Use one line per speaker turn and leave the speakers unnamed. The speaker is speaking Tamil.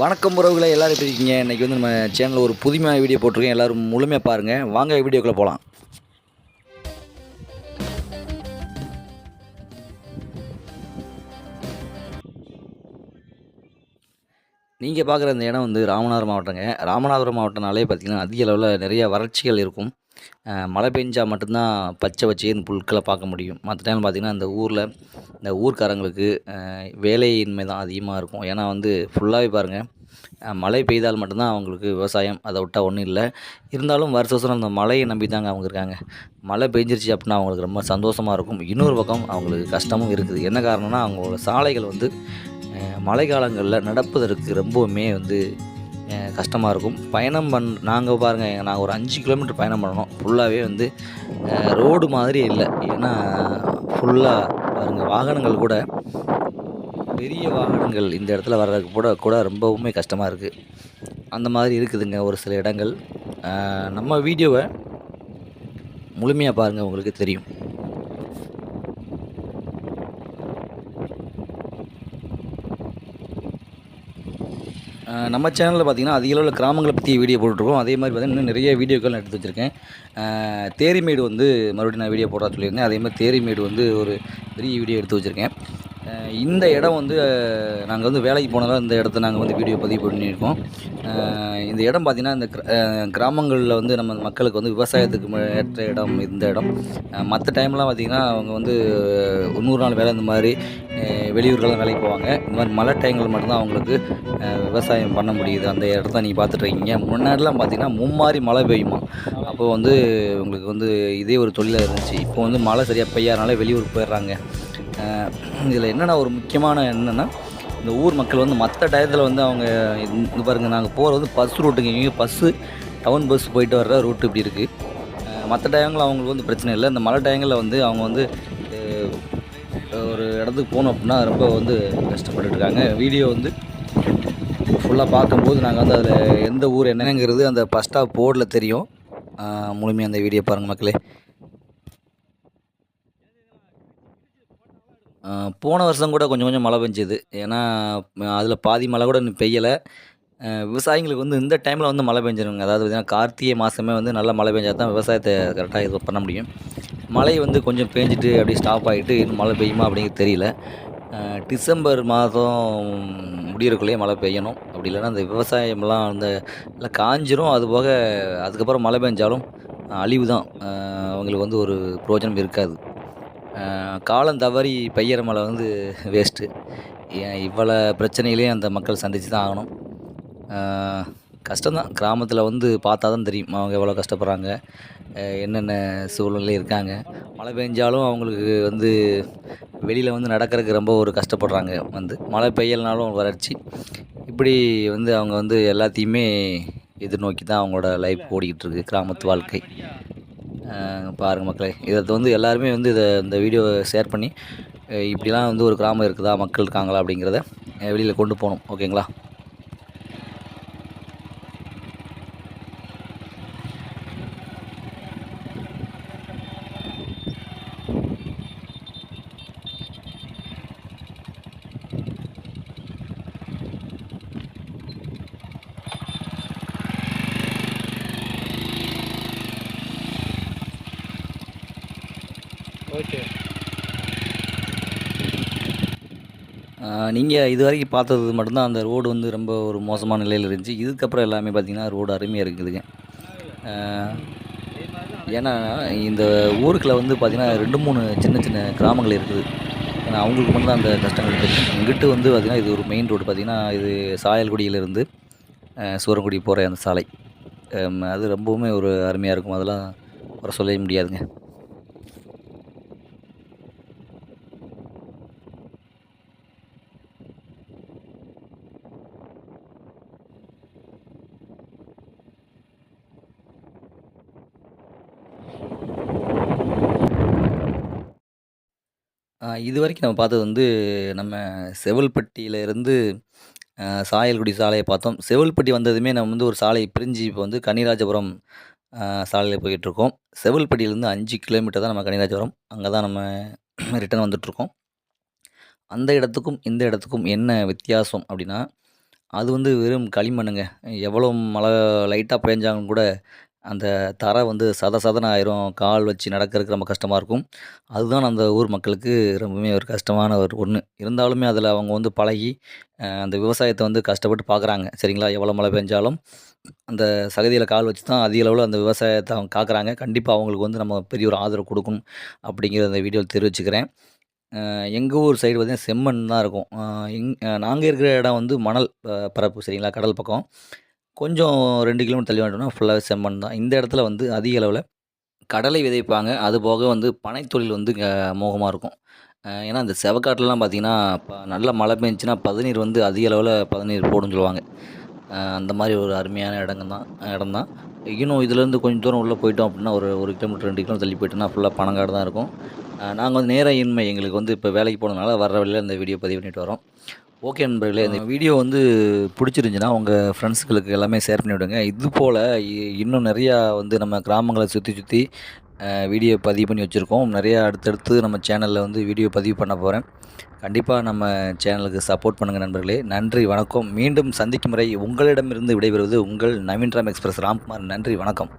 வணக்கம் உறவுகளை எல்லோரும் எப்படி இருக்கீங்க? இன்றைக்கி வந்து நம்ம சேனலில் ஒரு புதுமையான வீடியோ போட்டிருக்கேன். எல்லோரும் முழுமையாக பாருங்கள் வாங்க வீடியோக்குள்ளே போகலாம் நீங்கள் பார்க்குற இந்த இடம் வந்து ராமநாதபுரம் மாவட்டங்க. ராமநாதபுரம் மாவட்டம்னாலே பார்த்திங்கன்னா அதிக அளவில் நிறைய வறட்சிகள் இருக்கும். மழை பெஞ்சால் மட்டும்தான் பச்சை பச்சைன்னு புல்களை பார்க்க முடியும். மற்ற டைம் பார்த்திங்கன்னா இந்த ஊரில் இந்த ஊர்க்காரங்களுக்கு வேலையின்மை தான் அதிகமாக இருக்கும். ஏன்னா வந்து ஃபுல்லாகவே பாருங்கள் மழை பெய்தால் மட்டும்தான் அவங்களுக்கு விவசாயம். அதை விட்டால் ஒன்றும் இல்லை. இருந்தாலும் வருஷ வருஷம் அந்த மழையை நம்பி தாங்க அவங்க இருக்காங்க. மழை பெஞ்சிருச்சு அப்படின்னா அவங்களுக்கு ரொம்ப சந்தோஷமாக இருக்கும். இன்னொரு பக்கம் அவங்களுக்கு கஷ்டமும் இருக்குது. என்ன காரணம்னா அவங்களோட சாலைகள் வந்து மழை காலங்களில் நடப்பதற்கு ரொம்பவுமே வந்து கஷ்டமாக இருக்கும். பயணம் பண் நாங்கள் பாருங்கள் நாங்கள் ஒரு அஞ்சு கிலோமீட்டர் பயணம் பண்ணணும். ஃபுல்லாகவே வந்து ரோடு மாதிரி இல்லை. ஏன்னா ஃபுல்லாக பாருங்கள் வாகனங்கள் கூட பெரிய வாகனங்கள் இந்த இடத்துல வர்றதுக்கு கூட கூட ரொம்பவுமே கஷ்டமாக இருக்குது அந்த மாதிரி இருக்குதுங்க ஒரு சில இடங்கள். நம்ம வீடியோவை முழுமையாக பாருங்கள் உங்களுக்கு தெரியும். நம்ம சேனலில் பார்த்தீங்கன்னா அதிக அளவில் கிராமங்களை பற்றி வீடியோ போட்டுருக்கோம். அதே மாதிரி பார்த்தீங்கன்னா இன்னும் நிறைய வீடியோக்கள் நான் எடுத்து வச்சுருக்கேன். தேரிமேடு வந்து மறுபடியும் நான் வீடியோ போடுறா சொல்லியிருந்தேன். அதே மாதிரி தேரிமேடு வந்து ஒரு பெரிய வீடியோ எடுத்து வச்சுருக்கேன். இந்த இடம் வந்து நாங்கள் வந்து வேலைக்கு போனதால் இந்த இடத்த நாங்கள் வந்து வீடியோ பதிவு பண்ணியிருக்கோம். இந்த இடம் பார்த்திங்கன்னா இந்த கிராமங்களில் வந்து நம்ம மக்களுக்கு வந்து விவசாயத்துக்கு ஏற்ற இடம் இந்த இடம். மற்ற டைம்லாம் பார்த்திங்கன்னா அவங்க வந்து நூறு நாள் வேலை இந்த மாதிரி வெளியூர்கள்லாம் வேலைக்கு போவாங்க. இந்த மாதிரி மழை டைம்கள் மட்டும்தான் அவங்களுக்கு விவசாயம் பண்ண முடியுது. அந்த இடத்த நீங்கள் பார்த்துட்ருக்கீங்க முன்னாடிலாம் பார்த்தீங்கன்னா மும்மாரி மழை பெய்யுமா? அப்போது வந்து உங்களுக்கு வந்து இதே ஒரு தொழிலாக இருந்துச்சு. இப்போ வந்து மழை சரியாக பெய்யாதனால வெளியூருக்கு போயிடுறாங்க. இதில் என்னென்னா ஒரு முக்கியமான என்னென்னா இந்த ஊர் மக்கள் வந்து மற்ற டயத்தில் வந்து அவங்க இந்த பாருங்கள் நாங்கள் போகிறது வந்து பஸ் ரூட்டுங்க இங்கே பஸ்ஸு டவுன் பஸ் போயிட்டு வர்ற ரூட்டு இப்படி இருக்குது மற்ற டயங்களில் அவங்களுக்கு வந்து பிரச்சனை இல்லை. இந்த மழை டயங்களில் வந்து அவங்க வந்து ஒரு இடத்துக்கு போகணும் அப்படின்னா ரொம்ப வந்து கஷ்டப்பட்டுட்டு இருக்காங்க. வீடியோ வந்து ஃபுல்லாக பார்க்கும்போது நாங்கள் வந்து அதில் எந்த ஊர் என்னங்கிறது அந்த பஸ் ஸ்டாப் போர்டில் தெரியும். முழுமையாக அந்த வீடியோ பாருங்கள் மக்களே. போன வருஷம் கூட கொஞ்சம் கொஞ்சம் மழை பெஞ்சுது. ஏன்னா அதில் பாதி மழை கூட இன்னும் பெய்யலை. விவசாயிங்களுக்கு வந்து இந்த டைமில் வந்து மழை பெஞ்சிருங்க. அதாவது பார்த்திங்கன்னா கார்த்திகை மாதமே வந்து நல்லா மழை பெஞ்சால் தான் விவசாயத்தை கரெக்டாக இது பண்ண முடியும். மழை வந்து கொஞ்சம் பெஞ்சிட்டு அப்படியே ஸ்டாப் ஆகிட்டு இன்னும் மழை பெய்யுமா அப்படிங்கிறது தெரியல. டிசம்பர் மாதம் முடியறக்குள்ளேயே மழை பெய்யணும். அப்படி இல்லைன்னா அந்த விவசாயம்லாம் அந்த எல்லாம் காஞ்சிரும். அது போக அதுக்கப்புறம் மழை பெஞ்சாலும் அழிவு தான் அவங்களுக்கு வந்து ஒரு பிரயோஜனம் இருக்காது. காலம் தவறி பெய்யற மழை வந்து வேஸ்ட்டு ஏன் இவ்வளோ பிரச்சனைகளையும் அந்த மக்கள் சந்தித்து தான் ஆகணும். கஷ்டம்தான். கிராமத்தில் வந்து பார்த்தா தான் தெரியும் அவங்க எவ்வளோ கஷ்டப்படுறாங்க. என்னென்ன சூழ்நிலை இருக்காங்க. மழை பெஞ்சாலும் அவங்களுக்கு வந்து வெளியில் வந்து நடக்கிறதுக்கு ரொம்ப ஒரு கஷ்டப்படுறாங்க வந்து. மழை பெய்யலனாலும் வறட்சி. இப்படி வந்து அவங்க வந்து எல்லாத்தையுமே எதிர்நோக்கி தான் அவங்களோட லைஃப் ஓடிக்கிட்டு இருக்கு கிராமத்து வாழ்க்கை. பாருங்கள் மக்களே இதை வந்து எல்லாருமே வந்து இதை இந்த வீடியோவை ஷேர் பண்ணி இப்படிலாம் வந்து ஒரு கிராமம் இருக்குதா மக்கள் இருக்காங்களா அப்படிங்கிறத வெளியில் கொண்டு போகணும் ஓகேங்களா
ஓகே.
நீங்கள் இது வரைக்கும் பார்த்தது மட்டும்தான் அந்த ரோடு வந்து ரொம்ப ஒரு மோசமான நிலையில் இருந்துச்சு. இதுக்கப்புறம் எல்லாமே பார்த்திங்கன்னா ரோடு அருமையாக இருக்குதுங்க. ஏன்னா இந்த ஊருக்குள்ள வந்து பார்த்திங்கன்னா ரெண்டு மூணு சின்ன சின்ன கிராமங்கள் இருக்குது. ஏன்னா அவங்களுக்கு மட்டும்தான் அந்த கஷ்டங்கள் இருக்குது இங்கிட்டு வந்து பார்த்திங்கன்னா இது ஒரு மெயின் ரோடு பார்த்திங்கன்னா இது சாயல்குடியிலேருந்து சூரங்குடி போகிற அந்த சாலை. அது ரொம்பவுமே ஒரு அருமையாக இருக்கும். அதெல்லாம் வர சொல்லவே முடியாதுங்க. இது வரைக்கும் நம்ம பார்த்தது வந்து நம்ம செவல்பட்டியிலிருந்து சாயல்குடி சாலையை பார்த்தோம். செவல்பட்டி வந்ததுமே நம்ம வந்து ஒரு சாலை பிரிஞ்சு இப்போ வந்து கன்னிராஜபுரம் சாலையில் போயிட்டுருக்கோம். செவல்பட்டியிலேருந்து அஞ்சு கிலோமீட்டர் தான் நம்ம கன்னிராஜபுரம். அங்கே தான் நம்ம ரிட்டர்ன் வந்துட்டுருக்கோம். அந்த இடத்துக்கும் இந்த இடத்துக்கும் என்ன வித்தியாசம் அப்படின்னா அது வந்து வெறும் களிமண்ணுங்க. எவ்வளோ மழை லைட்டாக பெஞ்சாங்கன்னு கூட அந்த தரை வந்து சத சதன ஆயிரும். கால் வச்சு நடக்கிறதுக்கு ரொம்ப கஷ்டமாக இருக்கும். அதுதான் அந்த ஊர் மக்களுக்கு ரொம்பவுமே ஒரு கஷ்டமான ஒரு ஒன்று இருந்தாலுமே அதில் அவங்க வந்து பழகி அந்த விவசாயத்தை வந்து கஷ்டப்பட்டு பார்க்குறாங்க சரிங்களா? எவ்வளோ மழை பெஞ்சாலும். அந்த சகதியில் கால் வச்சு தான் அதிக அளவில் அந்த விவசாயத்தை அவங்க காக்குறாங்க. கண்டிப்பாக அவங்களுக்கு வந்து நம்ம பெரிய ஒரு ஆதரவு கொடுக்கணும் அப்படிங்கிற அந்த வீடியோவில் தெரிவிச்சுக்கிறேன். எங்கள் ஊர் சைடு பார்த்திங்கன்னா செம்மண் தான் இருக்கும். எங் நாங்கள் இருக்கிற இடம் வந்து மணல் பரப்பு. சரிங்களா? கடல் பக்கம். கொஞ்சம் ரெண்டு கிலோமீட்டர் தள்ளி வந்துட்டோம்னா ஃபுல்லாகவே செம்மண் தான். இந்த இடத்துல வந்து அதிக அளவில் கடலை விதைப்பாங்க. அது போக வந்து பனைத்தொழில் வந்து இங்கே மோகமாக இருக்கும். ஏன்னா இந்த செவக்காட்டிலலாம் பார்த்தீங்கன்னா இப்போ நல்ல மழை பெஞ்சுன்னா பதநீர் வந்து அதிக அளவில் பதநீர் போடுன்னு சொல்லுவாங்க. அந்த மாதிரி ஒரு அருமையான இடங்க தான் இடம் தான். இன்னும் இதுலேருந்து கொஞ்சம் தூரம் உள்ளே போயிட்டோம் அப்படின்னா ஒரு ஒரு கிலோமீட்டர் ரெண்டு கிலோமீட்டர் தள்ளி போயிட்டோம்னா ஃபுல்லாக பனங்காடு தான் இருக்கும். நாங்கள் வந்து நேர இன்மை எங்களுக்கு வந்து இப்போ வேலைக்கு போனதுனால வர்ற வழியில் இந்த வீடியோ பதிவு பண்ணிட்டு வரோம். ஓகே நண்பர்களே இந்த வீடியோ வந்து பிடிச்சிருந்துச்சுன்னா உங்கள் ஃப்ரெண்ட்ஸுகளுக்கு எல்லாமே ஷேர் பண்ணி விடுங்க இது போல் இ- இன்னும் நிறையா வந்து நம்ம கிராமங்களை சுற்றி சுற்றி வீடியோ பதிவு பண்ணி வச்சுருக்கோம். நிறையா அடுத்தடுத்து நம்ம சேனலில் வந்து வீடியோ பதிவு பண்ண போகிறேன் கண்டிப்பாக நம்ம சேனலுக்கு சப்போர்ட் பண்ணுங்கள் நண்பர்களே. நன்றி வணக்கம். மீண்டும் சந்திக்கும் முறை உங்களிடமிருந்து விடைபெறுவது உங்கள் நவீன் ராம் எக்ஸ்பிரஸ் ராம்குமார். நன்றி வணக்கம்.